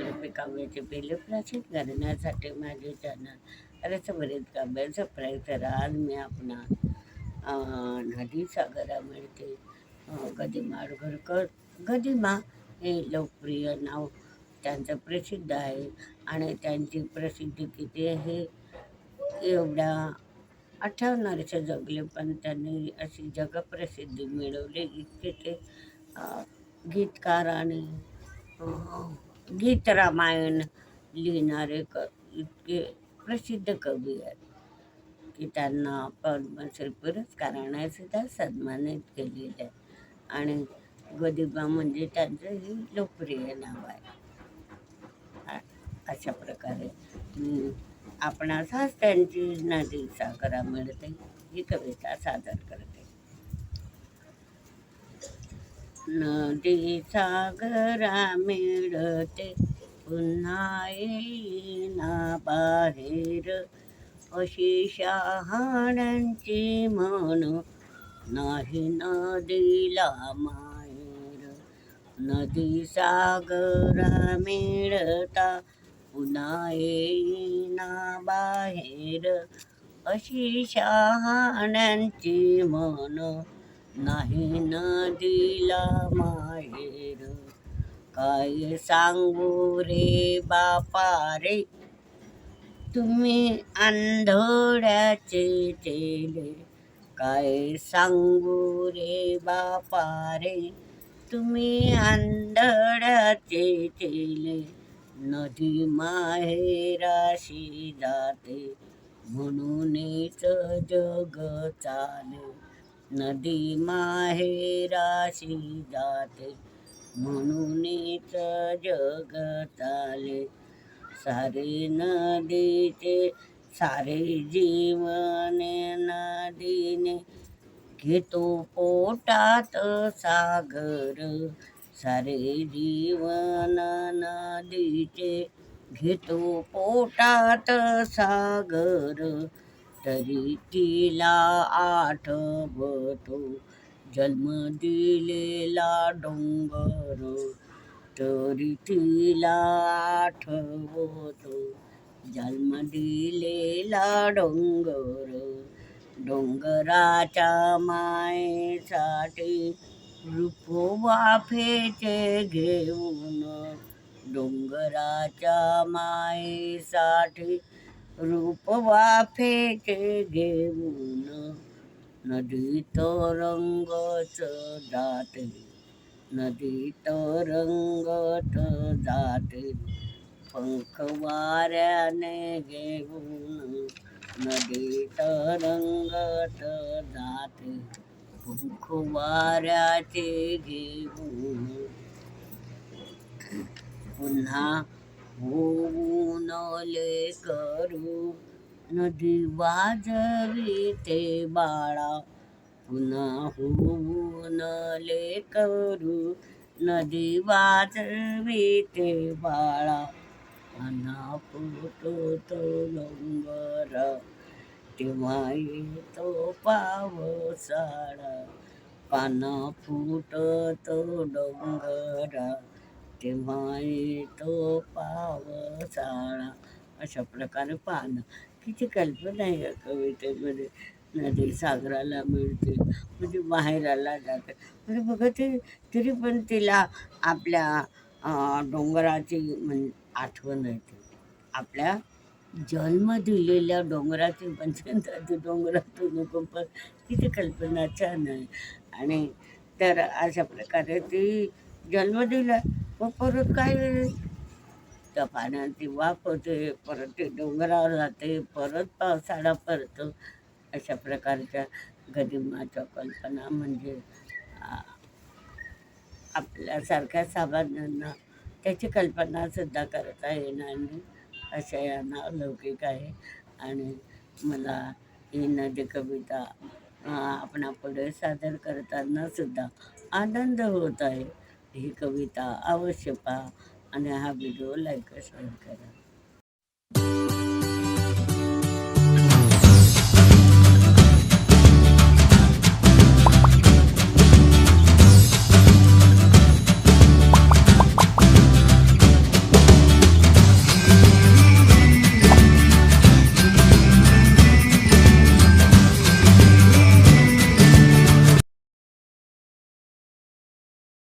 रुपये काव्याचे पहिले प्राचीन करण्यासाठी माझे चॅनल रसभरीत काव्य सबस्क्राईब करा. आज मी आपणा नदी सागरा मिळते गदी माडगरकर गदिमा हे लोकप्रिय नाव त्यांचं प्रसिद्ध आहे. आणि त्यांची प्रसिद्धी किती आहे एवढ्या अठ्ठावन्न वर्ष जगले पण त्यांनी अशी जगप्रसिद्धी मिळवली. इतके ते गीतकार आणि गीत रामायण लिहिणारे क इतके प्रसिद्ध कवी आहेत की त्यांना पद्मश्री पुरस्काराने सुद्धा सन्मानित केलेले आहे. आणि गदिबा म्हणजे त्यांचंही लोकप्रिय नाव आहे. अशा प्रकारे आपणास हाच त्यांची नदी सागरा मिळते ही कविता सादर करते. नदी सागरा मिळते. पुन्हा येईना बाहेर. अशी शहाण्यांची म्हण नाही नदीला माहेर. नदी सागरा मिळता. पुन्हा येईना बाहेर. अशी शहाण्यांची म्हण नाही नदीला माहेर. काय सांगू रे बापा रे? तुम्ही आंधळ्याचे चेले काय सांगू रे बापा रे? तुम्ही आंधळ्याचे चेले नदी माहेराशी जाते. म्हणूनच जग चाले. नदी माहेराशी जाते म्हणूनच जग चाले. सारे नदीचे सारे जीवन नदीने घेतो पोटात सागर. सारे जीवन नदीचे घेतो पोटात सागर. तरी तिला आठवतो जन्म दिलेला डोंगर. तरी तिला आठवतो जन्म दिलेला डोंगर. डोंगराच्या मायेसाठी रूप वाफेचे घेऊन डोंगराच्या मायेसाठी रूप वाफेचे घेऊन नदीत रंगच जाते नदीत रंगत जाते पंख वाऱ्याने घेऊन नदीत रंगत जाते पंख वाऱ्याचे घेऊन पुन्हा होऊन करू. नदी वाजविते बाळा. पुन्हा होऊन करू. नदी वाजविते बाळा. पाना फुटो तो डोंगर. तेव्हा येतो पावसाळा. पाना फुटतो डोंगर. तेव्हा येतो पावसाळा. अशा प्रकारे पाहणं. किती कल्पना आहे या कवितेमध्ये. नदी सागराला मिळते. म्हणजे माहेराला जाते. म्हणजे बघा ते तरी पण तिला आपल्या डोंगराची म्हण आठवण येते. आपल्या जन्म दिलेल्या डोंगराची म्हणजे डोंगरातून पण किती कल्पना छान आहे. आणि तर अशा प्रकारे ती जन्म दिला. मग परत काय त्या पाण्याची वाफ होते परत ते डोंगरावर जाते परत पावसाळा पडतो. अशा प्रकारच्या गदिमाच्या कल्पना म्हणजे आपल्यासारख्या सामान्यांना त्याची कल्पनासुद्धा करता येणार नाही. अशा यांना अलौकिक आहे. आणि मला ही नदी कविता आपणापुढे सादर करताना सुद्धा आनंद होत आहे. ही कविता अवश्य पहा आणि हा व्हिडिओ लाईक शेअर करा